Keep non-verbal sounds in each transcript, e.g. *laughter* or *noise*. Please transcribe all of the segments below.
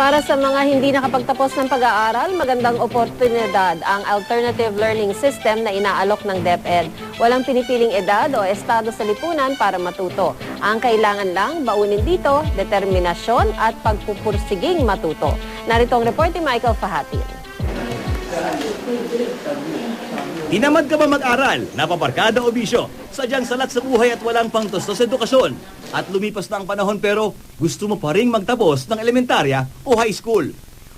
Para sa mga hindi nakapagtapos ng pag-aaral, magandang oportunidad ang alternative learning system na inaalok ng DepEd. Walang pinipiling edad o estado sa lipunan para matuto. Ang kailangan lang baunin dito, determinasyon at pagpupursiging matuto. Narito ang report ni Michael Fahatin. Tinamad ka ba mag-aral? Napabarkada o bisyo? Sadyang salat sa buhay at walang pangtustos sa edukasyon. At lumipas na ang panahon pero gusto mo pa rin magtapos ng elementarya o high school.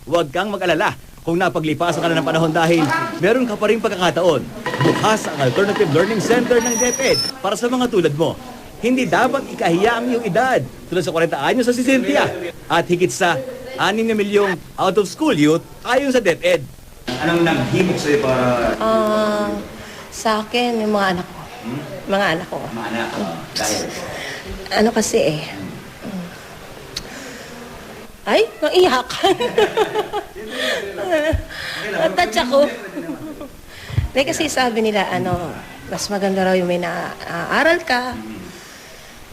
Huwag kang mag-alala kung napaglipasan ka na ng panahon dahil meron ka pa rin pagkakataon. Bukas ang Alternative Learning Center ng DepEd para sa mga tulad mo. Hindi dapat ikahiya ang iyong edad tulad sa 40 anyo sa si Cynthia. At higit sa 6 na milyong out-of-school youth ayon sa DepEd. Anong naghimok sa'yo para Ah, sa akin, yung mga anak ko. Mga anak ko. mga anak? dahil Ano kasi eh. Ay, naiyak. Natouch ako. Hindi kasi sabi nila, ano, mas maganda raw yung may naaaral ka.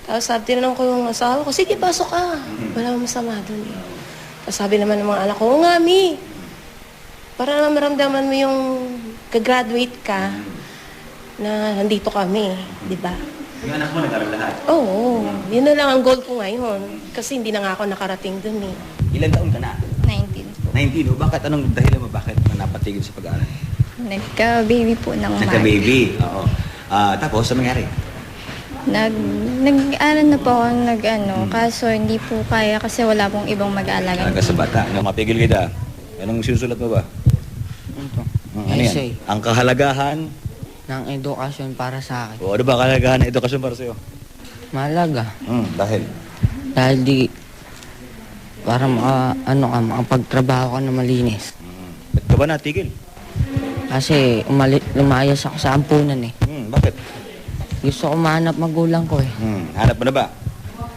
Tapos sabi, tinanong ko yung asawa ko, sige, pasok ka. Wala akong masama dun eh. Tapos sabi naman ng mga anak ko, oo nga, mi. Para naman maramdaman mo yung kagraduate ka na nandito kami, di ba? Yung anak mo nag-aral lahat. Oo, yun na lang ang goal ko ngayon. Kasi hindi na nga ako nakarating dun eh. Ilan taon ka na? 19 po. 19. O bakit? Anong dahilan mo bakit na napatigil sa pag-aaral? Nagka-baby po ng March. Nagka-baby. Oo. Ah, tapos, ano nangyari? Nag, nag-aral na po ako nag ano, kaso hindi po kaya kasi wala pong ibang mag-aalaga. Talaga sa bata. Ano, mapigil kita. Anong sinusulat mo ba? Ito, Hmm, ano yan? Essay. Ang kahalagahan. ng edukasyon para sa akin. O ano ba kahalagahan ng edukasyon para sa'yo? Malaga. Hmm, dahil? Dahil di, para maka, ano ka, makapagtrabaho ka na malinis. Hmm. Ba't ka ba natigil? Kasi umali, lumayas ako sa ampunan eh. Hmm, bakit? Gusto ko mahanap magulang ko eh. Hmm, hanap mo na ba?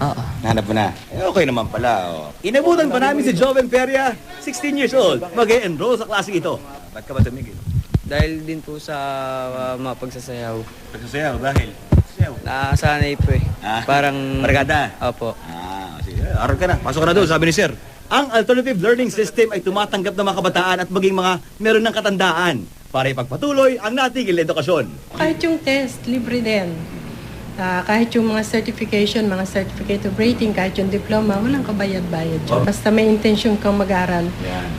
Oo. Hanap mo na. Eh, okay naman pala. Oh. Inabutan pa namin si Joven Peria, 16 years old. Mag-e-enroll sa klase ito. Ba't ka ba tumigil? Dahil din po sa uh, mga pagsasayaw. Pagsasayaw, dahil? Sayaw. Nasanay po eh. Ah, Parang... Barkada? Opo. Ah, sige. Aral ka na. Pasok ka na doon, sabi ni Sir. Ang alternative learning system ay tumatanggap ng mga kabataan at maging mga meron ng katandaan para ipagpatuloy ang natigil na edukasyon. Kahit yung test, libre din. Ah, kahit yung mga certification, mga certificate of rating, kahit yung diploma, walang kabayad-bayad yun. Oh. Basta may intention kang mag-aral.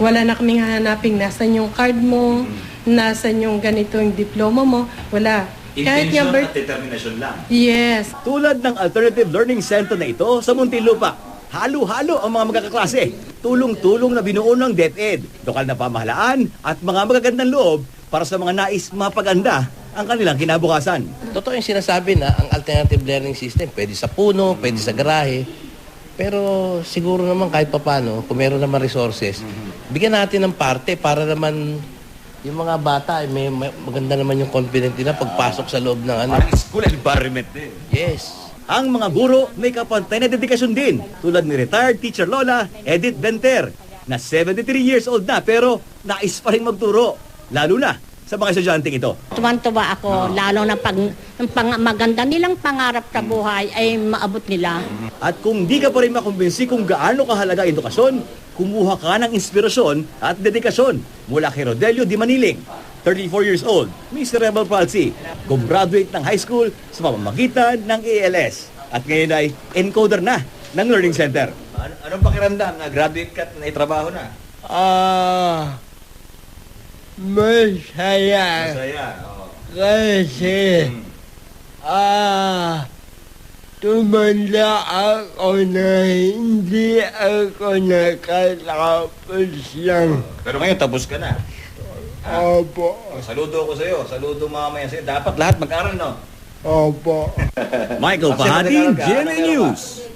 Wala na kaming hahanaping nasan yung card mo, nasan yung ganito yung diploma mo. Wala. Kahit yung birth... determinasyon lang. Yes. Tulad ng Alternative Learning Center na ito sa Muntinlupa, halo-halo ang mga magkakaklase. Tulong-tulong na binuo ng DepEd, lokal na pamahalaan at mga magagandang loob para sa mga nais mapaganda ang kanilang kinabukasan. Totoo yung sinasabi na ang alternative learning system, pwede sa puno, pwede sa garahe. Pero siguro naman kahit papano, kung meron naman resources, bigyan natin ng parte para naman yung mga bata, eh, may, may- maganda naman yung confident nila pagpasok sa loob ng ano. Parang school environment din. Yes. Ang mga guro may kapantay na dedikasyon din, tulad ni retired teacher Lola Edith Benter, na 73 years old na pero nais pa rin magturo, lalo na sa mga estudyanteng ito. Tuwan-tuwa ako, lalo na pag ang pang, maganda nilang pangarap sa buhay ay maabot nila. At kung di ka pa rin makumbinsi kung gaano kahalaga ang edukasyon, kumuha ka ng inspirasyon at dedikasyon mula kay Rodelio Di Maniling, 34 years old, may cerebral palsy, gumraduate ng high school sa pamamagitan ng ALS. At ngayon ay encoder na ng Learning Center. Ano, anong pakiramdam na graduate ka at naitrabaho na? Ah, masaya Masaya. oo. kasi ah, tumanda ako na hindi ako nakatapos lang. Pero ngayon tapos ka na. Opo, Saludo ako sa iyo. Saludo mamaya sa iyo. Dapat lahat mag-aral, no? opo. *laughs* Michael ka, GMA. News.